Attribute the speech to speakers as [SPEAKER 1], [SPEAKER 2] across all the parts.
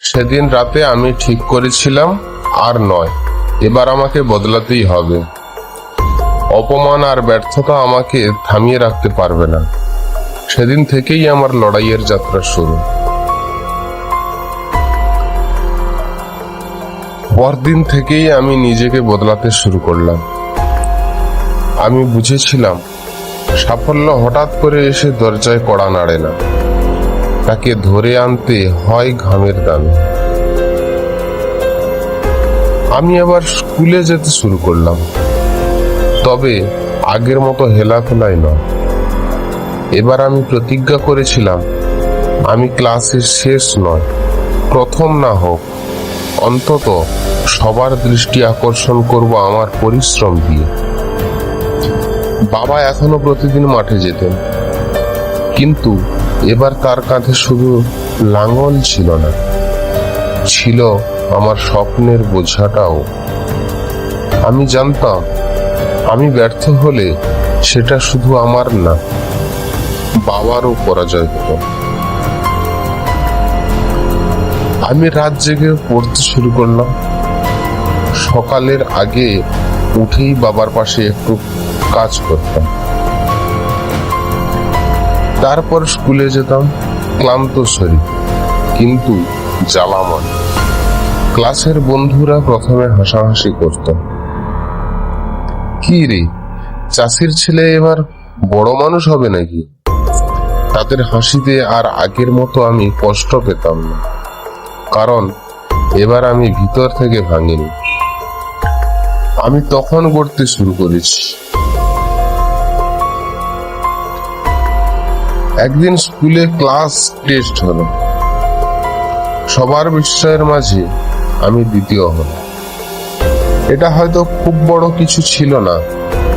[SPEAKER 1] সেদিন রাতে আমি ঠিক করেছিলাম আর নয়। এবার আমাকে বদলাতেই হবে। অপমান আর ব্যর্থতা আমাকে থামিয়ে রাখতে পারবে না। সেদিন থেকেই আমার লড়াইয়ের যাত্রা শুরু। পরদিন থেকেই আমি নিজেকে বদলাতে শুরু করলাম। আমি বুঝেছিলাম, সাফল্য হঠাৎ করে এসে দরজায় কড়া নাড়ে না। তাকে ধরে আনতে হয় ঘামের দামে। আমি আবার স্কুলে যেতে শুরু করলাম। তবে আগের মতো হেলাফেলাই নয়। এবার আমি প্রতিজ্ঞা করেছিলাম, আমি ক্লাসের শেষ নয়, প্রথম না হোক, অন্তত সবার দৃষ্টি আকর্ষণ করব আমার পরিশ্রম দিয়ে। বাবা এখনও প্রতিদিন মাঠে যেতেন। কিন্তু এবার তার কাঁধে শুধু লাঙ্গল ছিল না, ছিল আমার স্বপ্নের বোঝাটাও। আমি জানতাম, আমি ব্যর্থ হলে সেটা শুধু আমার না, বাবারও পরাজয় হতো আমি রাত জেগে পড়তে শুরু করলাম। সকালের আগে উঠেই বাবার পাশে একটু কাজ করতাম। তারপর স্কুলে যেতাম, ক্লান্ত শরীর, কিন্তু জ্বালামন ক্লাসের বন্ধুরা প্রথমে হাসাহাসি করত। কি রে, চাষির ছেলে এবার বড় মানুষ হবে নাকি? তাদের হাসিতে আর আগের মতো আমি কষ্ট পেতাম না, কারণ এবার আমি ভিতর থেকে ভাঙিনি। আমি তখন করতে শুরু করেছি। একদিন স্কুলে ক্লাস টেস্ট হলো। সবার বিস্ময়ের মাঝে আমি দ্বিতীয় হল এটা হয়তো খুব বড় কিছু ছিল না,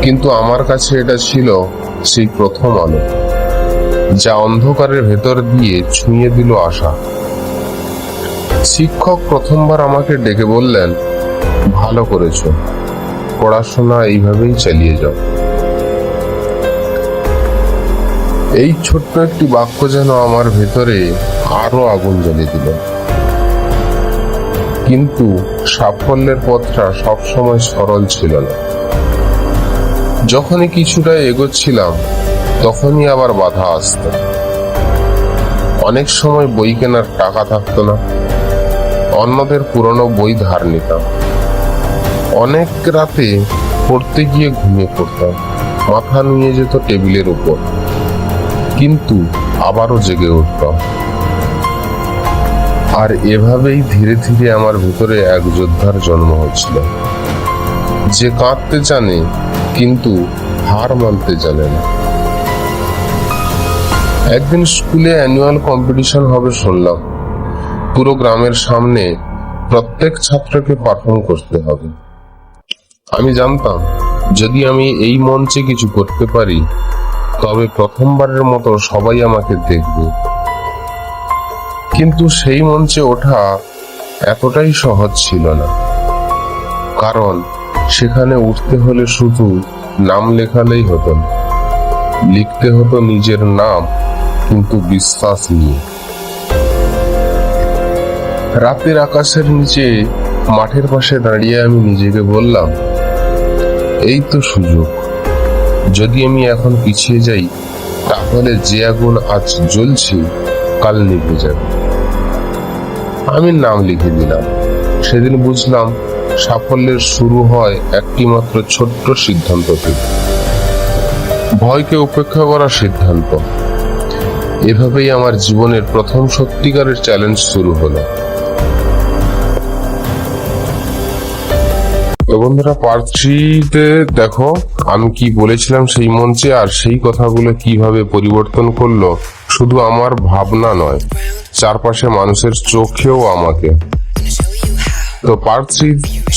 [SPEAKER 1] কিন্তু আমার কাছে এটা ছিল সেই প্রথম আলো, যা অন্ধকারের ভেতর দিয়ে ছুঁয়ে দিল আশা। শিক্ষক প্রথমবার আমাকে ডেকে বললেন, ভালো করেছ, পড়াশোনা এইভাবেই চালিয়ে যাও। এই ছোট্ট একটি বাক্য যেন আমার ভেতরে আরও আগুন জ্বালিয়ে দিল। কিন্তু সাফল্যের পথটা সবসময় সরল ছিল না। যখনই কিছুটা এগোচ্ছিলাম, তখনই আবার বাধা আসত। অনেক সময় বই কেনার টাকা থাকতো না। অন্যদের পুরনো বই ধার নিতাম। অনেক রাতে পড়তে গিয়ে ঘুমিয়ে পড়তাম। মাথা নিয়ে যেত টেবিলের উপর। কিন্তু আবারও জেগে উঠতাম আর এভাবেই ধীরে ধীরে আমার ভিতরে এক যোদ্ধার জন্ম হচ্ছিল। যে কাঁদতে জানে, কিন্তু হার মানতে জানে না। একদিন স্কুলে অ্যানুয়াল কম্পিটিশন হবে শুনলাম। পুরো গ্রামের সামনে প্রত্যেক ছাত্রকে পারফর্ম করতে হবে। আমি জানতাম, যদি আমি এই মঞ্চে কিছু করতে পারি তবে প্রথমবারের মতো সবাই আমাকে দেখবে। কিন্তু সেই মঞ্চে ওঠা এতটাই সহজ ছিল না। কারণ সেখানে উঠতে হলে শুধু নাম লেখালেই হতো না। লিখতে হতো নিজের নাম, কিন্তু বিশ্বাস নিয়ে। রাতের আকাশের নিচে মাঠের পাশে দাঁড়িয়ে আমি নিজেকে বললাম, এই তো সুযোগ। যদি আমি এখন পিছিয়ে যাই, তাহলে যে আগুন আজ জ্বলছে, কাল নিভে যাবে। আমি নাম লিখে দিলাম। সেদিন বুঝলাম সাফল্যের শুরু হয় একটি মাত্র ছোট্ট সিদ্ধান্ত থেকে। ভয়কে উপেক্ষা করার সিদ্ধান্ত। এভাবেই আমার জীবনের প্রথম সত্যিকারের চ্যালেঞ্জ শুরু হলো। তো বন্ধুরা পার্ট থ্রিতে দেখো, আমি কি বলেছিলাম সেই মঞ্চে আর সেই কথাগুলো কীভাবে পরিবর্তন করল, শুধু আমার ভাবনা নয়, চারপাশে মানুষের চোখেও আমাকে। তো পার্ট থ্রি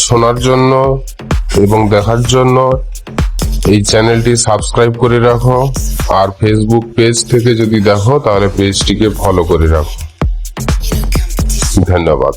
[SPEAKER 1] শোনার জন্য এবং দেখার জন্য এই চ্যানেলটি সাবস্ক্রাইব করে রাখো, আর ফেসবুক পেজ থেকে যদি দেখো, তাহলে পেজটিকে ফলো করে রাখো। ধন্যবাদ।